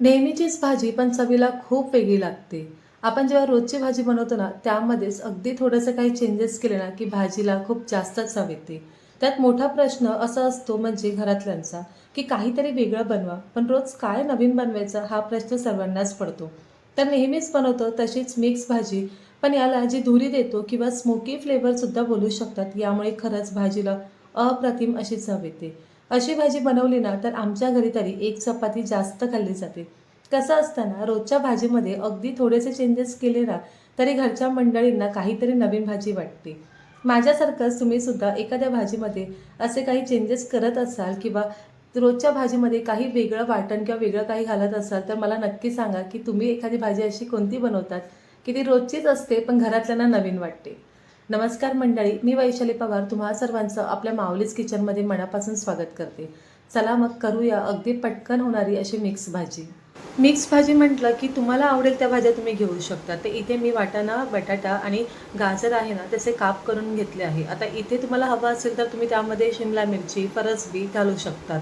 नेहमीचीच भाजी पण चवीला खूप वेगळी लागते. आपण जेव्हा रोजची भाजी बनवतो ना त्यामध्येच अगदी थोडंसं काही चेंजेस केले ना की भाजीला खूप जास्त चव येते. त्यात मोठा प्रश्न असा असतो म्हणजे घरातल्यांचा की काहीतरी वेगळं बनवा पण रोज काय नवीन बनवायचं हा प्रश्न सर्वांनाच पडतो. तर नेहमीच बनवतो तशीच मिक्स भाजी पण याला जी धुरी देतो किंवा स्मोकी फ्लेवरसुद्धा बोलू शकतात यामुळे खरंच भाजीला अप्रतिम अशी चव येते. अशी भाजी बनवली ना तर आमच्या घरी तरी एक चपाती जास्त खाल्ली जाते. कसं असताना रोजच्या भाजीमध्ये अगदी थोडेसे चेंजेस केले ना तरी घरच्या मंडळींना काहीतरी नवीन भाजी वाटते. माझ्यासारखंच तुम्हीसुद्धा एखाद्या भाजीमध्ये असे काही चेंजेस करत असाल किंवा रोजच्या भाजीमध्ये काही वेगळं वाटण किंवा वेगळं काही घालत असाल तर मला नक्की सांगा की तुम्ही एखादी भाजी अशी कोणती बनवतात की ती रोजचीच असते पण घरातल्यांना नवीन वाटते. नमस्कार मंडळी मी वैशाली पवार तुम्हा सर्वांचं आपल्या माऊलीज किचनमध्ये मनापासून स्वागत करते. चला मग करूया अगदी पटकन होणारी अशी मिक्स भाजी. मिक्स भाजी म्हटलं की तुम्हाला आवडेल त्या भाज्या तुम्ही घेऊ शकता. तर इथे मी वाटाणा बटाटा आणि गाजर आहे ना त्याचे काप करून घेतले आहे. आता इथे तुम्हाला हवं असेल तर तुम्ही त्यामध्ये शिमला मिरची फरसबी घालू शकतात.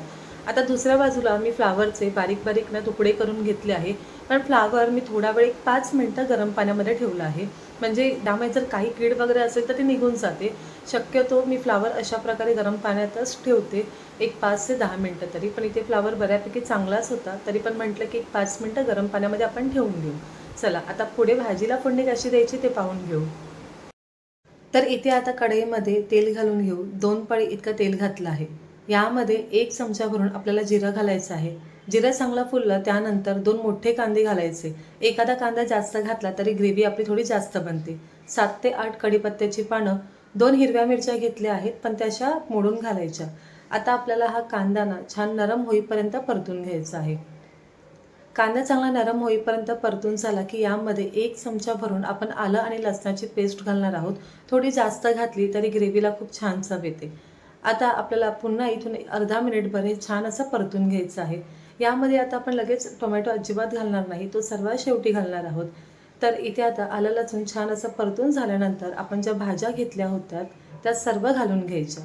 आता दुसऱ्या बाजूला मी फ्लावरचे बारीक बारीक ना तुकडे करून घेतले आहे. पण फ्लावर मी थोडा वेळ एक पाच मिनटं गरम पाण्यामध्ये ठेवलं आहे. म्हणजे त्यामुळे जर काही कीड वगैरे असेल तर ते निघून जाते. शक्यतो मी फ्लावर अशा प्रकारे गरम पाण्यातच ठेवते. एक पाच ते दहा मिनटं तरी. पण इथे फ्लावर बऱ्यापैकी चांगलाच होता. तरी पण म्हटलं की एक पाच मिनटं गरम पाण्यामध्ये आपण ठेवून घेऊ चला आता पुढे भाजीला फोडणी कशी द्यायची ते पाहून घेऊ. तर इथे आता कढईमध्ये तेल घालून घेऊ. दोन पळी इतकं तेल घातलं आहे. यामध्ये एक चमचा भरून आपल्याला जिरं घालायचं आहे. जिरं चांगलं फुललं त्यानंतर दोन मोठे कांदे घालायचे. एखादा कांदा जास्त घातला तरी ग्रेव्ही आपली थोडी जास्त बनते. सात ते आठ कढीपत्त्याची पानं दोन हिरव्या मिरच्या घेतल्या आहेत पण त्याच्या मोडून घालायच्या. आता आपल्याला हा कांदा ना छान नरम होईपर्यंत परतून घ्यायचा आहे. कांदा चांगला नरम होईपर्यंत परतून झाला की यामध्ये एक चमचा भरून आपण आलं आणि लसणाची पेस्ट घालणार आहोत. थोडी जास्त घातली तरी ग्रेव्हीला खूप छान चव येते आता आपल्याला पुन्हा इथून अर्धा मिनिटभर हे छान असं परतून घ्यायचं आहे. यामध्ये आता आपण लगेच टोमॅटो अजिबात घालणार नाही तो सर्वात शेवटी घालणार आहोत. तर इथे आता आलं लसूण छान असं परतून झाल्यानंतर आपण ज्या भाज्या घेतल्या होत्या त्या सर्व घालून घ्यायच्या.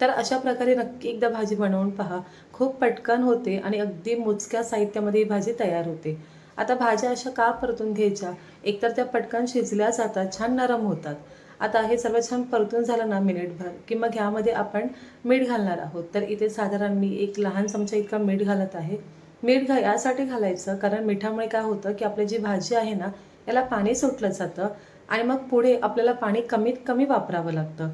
तर अशा प्रकारे नक्की एकदा भाजी बनवून पहा. खूप पटकन होते आणि अगदी मोजक्या साहित्यामध्ये ही भाजी तयार होते. आता भाज्या अशा का परतून घ्यायच्या? एकतर त्या पटकन शिजल्या जातात छान नरम होतात. आता हे सर्व छान परतून झालं ना मिनिटभर की मग ह्यामध्ये आपण मीठ घालणार आहोत. तर इथे साधारण मी एक लहान चमचा इतका मीठ घालत आहे. मीठ घा यासाठी घालायचं कारण मिठामुळे काय होतं की आपली जी भाजी आहे ना याला पाणी सुटलं जातं आणि मग पुढे आपल्याला पाणी कमीत कमी वापरावं लागतं.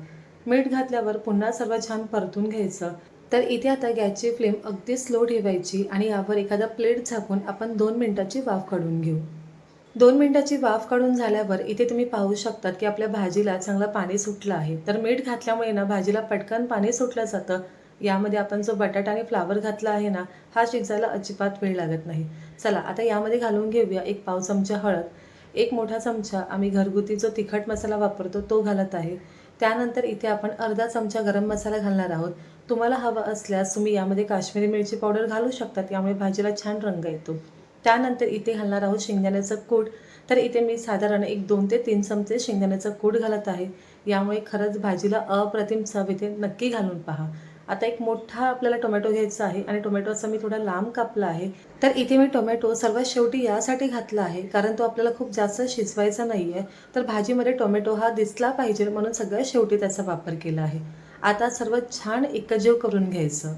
मीठ घातल्यावर पुन्हा सर्व छान परतून घ्यायचं. तर इथे आता गॅसची फ्लेम अगदी स्लो ठेवायची आणि यावर एखादा प्लेट झाकून आपण दोन मिनटाची वाफ काढून घेऊ. दोन मिनटाची वाफ काढून झाल्यावर इथे तुम्ही पाहू शकतात की आपल्या भाजीला चांगलं पाणी सुटलं आहे. तर मीठ घातल्यामुळे ना भाजीला पटकन पाणी सुटलं जातं. यामध्ये आपण जो बटाटा आणि फ्लावर घातला आहे ना हा शिजायला अजिबात वेळ लागत नाही. चला आता यामध्ये घालून घेऊया एक पाव चमचा हळद. एक मोठा चमचा आम्ही घरगुती जो तिखट मसाला वापरतो तो घालत आहे. त्यानंतर इथे आपण अर्धा चमचा गरम मसाला घालणार आहोत. तुम्हाला हवा असल्यास तुम्ही यामध्ये काश्मीरी मिरची पावडर घालू शकतात. यामुळे भाजीला छान रंग येतो. त्यानंतर इथे घालणार आहोत शेंगदाण्याचं कूट. तर इथे मी साधारण एक दोन ते तीन चमचे शेंगदाण्याचं कूट घालत आहे. यामुळे खरंच भाजीला अप्रतिम चव इथे नक्की घालून पहा. आता एक मोठा आपल्याला टोमॅटो घ्यायचा आहे आणि टोमॅटोचा मी थोडा लांब कापला आहे. तर इथे मी टोमॅटो सर्वात शेवटी यासाठी घातला आहे कारण तो आपल्याला खूप जास्त शिजवायचा नाही आहे तर भाजीमध्ये टोमॅटो हा दिसला पाहिजे म्हणून सगळ्यात शेवटी त्याचा वापर केला आहे. आता सर्व छान एकजीव करून घ्यायचं.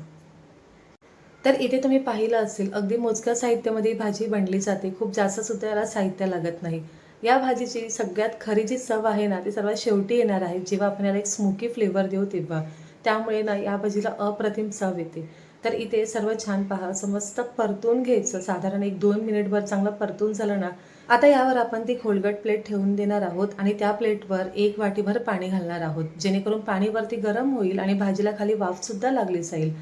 तर इथे तुम्ही पाहिलं असेल अगदी मोजक्या साहित्यामध्ये भाजी बनली जाते. खूप जास्त सुद्धा याला साहित्य लागत नाही. या भाजीची सगळ्यात खरी जी चव आहे ना ती सर्वात शेवटी येणार आहे. जेव्हा आपण याला एक स्मोकी फ्लेवर देऊ तेव्हा. त्यामुळे ना या भाजीला अप्रतिम चव येते. तर इथे सर्व छान पहा समस्त परतून घ्यायचं. साधारण एक दोन मिनिटभर चांगलं परतून झालं ना आता यावर आपण ती खोलगट प्लेट ठेवून देणार आहोत आणि त्या प्लेटवर एक वाटीभर पाणी घालणार आहोत. जेणेकरून पाणी वरती गरम होईल आणि भाजीला खाली वाफसुद्धा लागली जाईल.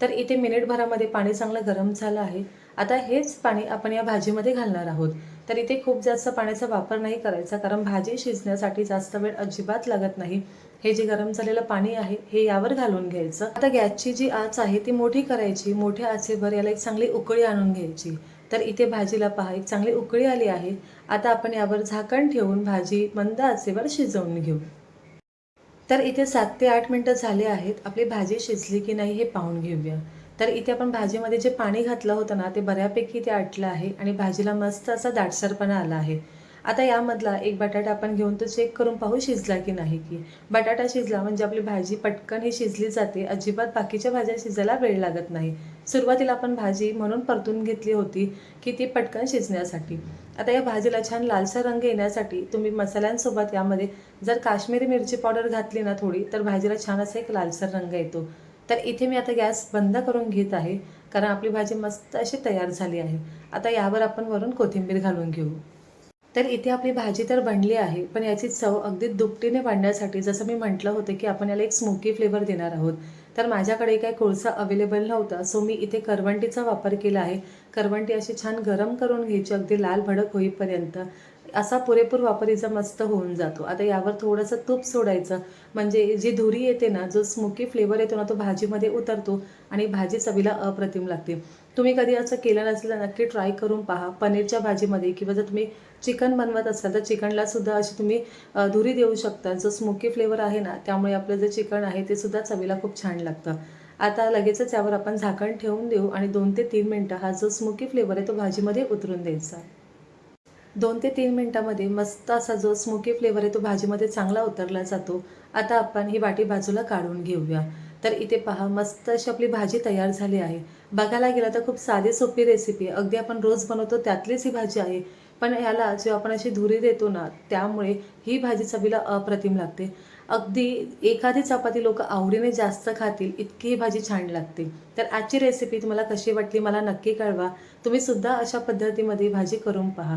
तर इथे मिनिटभरामध्ये पाणी चांगलं गरम झालं आहे. आता हेच पाणी आपण या भाजीमध्ये घालणार आहोत. तर इथे खूप जास्त पाण्याचा वापर नाही करायचा कारण भाजी शिजण्यासाठी जास्त वेळ अजिबात लागत नाही. हे जे गरम झालेलं पाणी आहे हे यावर घालून घ्यायचं. आता गॅसची जी आच आहे ती मोठी करायची. मोठ्या आचेवर याला एक चांगली उकळी आणून घ्यायची. तर इथे भाजीला पहा एक चांगली उकळी आली आहे. आता आपण यावर झाकण ठेवून भाजी मंद आचेवर शिजवून घेऊ. तर इथे सात ते आठ मिनटं झाले आहेत. आपली भाजी शिजली की नाही हे पाहून घेऊया. तर इथे आपण भाजीमध्ये जे पाणी घातलं होतं ना ते बऱ्यापैकी ते आटलं आहे आणि भाजीला मस्त असा दाटसरपणा आला आहे. आता यामधला एक बटाटा आपण घेऊन तो चेक करून पाहू शिजला की नाही की. बटाटा शिजला म्हणजे आपली भाजी पटकन ही शिजली जाते. अजिबात बाकीच्या भाज्या शिजायला वेळ लागत नाही. सुरुवातीला आपण भाजी म्हणून परतून घेतली होती की ती पटकन शिजण्यासाठी. आता या भाजीला छान लालसर रंग येण्यासाठी तुम्ही मसाल्यांसोबत यामध्ये जर काश्मीरी मिरची पावडर घातली ना थोडी तर भाजीला छान असा एक लालसर रंग येतो. तर इथे मी आता गॅस बंद करून घेत आहे कारण आपली भाजी मस्त अशी तयार झाली आहे. आता यावर आपण वरून कोथिंबीर घालून घेऊ. तर इथे आपली भाजी तर बनली आहे पण याची चव अगदी दुपटीने वाढण्यासाठी जसं मी म्हटलं होतं की आपण याला एक स्मोकी फ्लेवर देणार आहोत. तर माझ्याकडे काही कोळसा अवेलेबल नव्हता सो मी इथे करवंटीचा वापर केला आहे. करवंटी अशी छान गरम करून घ्यायची अगदी लाल भडक होईपर्यंत. असा पुरेपूर वापरीचा मस्त होऊन जातो. आता यावर थोडंसं तूप सोडायचं. म्हणजे जी धुरी येते ना जो स्मोकी फ्लेवर येतो ना तो भाजीमध्ये उतरतो आणि भाजी चवीला अप्रतिम लागते. तुम्ही कधी असं केलं नसेल तर नक्की ट्राय करून पहा. पनीरच्या भाजीमध्ये किंवा जर तुम्ही चिकन बनवत असाल तर चिकनला सुद्धा अशी तुम्ही धुरी देऊ शकता. जो स्मोकी फ्लेवर आहे ना त्यामुळे आपलं जे चिकन आहे ते सुद्धा चवीला खूप छान लागतं. आता लगेचच यावर आपण झाकण ठेवून देऊ आणि दोन ते तीन मिनटं हा जो स्मोकी फ्लेवर आहे तो भाजीमध्ये उतरून द्यायचा. दोन ते तीन मिनटामध्ये मस्त असा जो स्मोकी फ्लेवर आहे तो भाजीमध्ये चांगला उतरला जातो. आता आपण ही वाटी बाजूला काढून घेऊया. तर इथे पहा मस्त अशी आपली भाजी तयार झाली आहे. बघायला गेलं तर खूप साधी सोपी रेसिपी अगदी आपण रोज बनवतो त्यातलीच ही भाजी आहे. पण ह्याला जेव्हा आपण अशी धुरी देतो ना त्यामुळे ही भाजी चवीला अप्रतिम लागते. अगदी एखादी चपाती लोक आवडीने जास्त खातील इतकी ही भाजी छान लागते. तर आजची रेसिपी तुम्हाला कशी वाटली मला नक्की कळवा. तुम्ही सुद्धा अशा पद्धतीमध्ये भाजी करून पहा.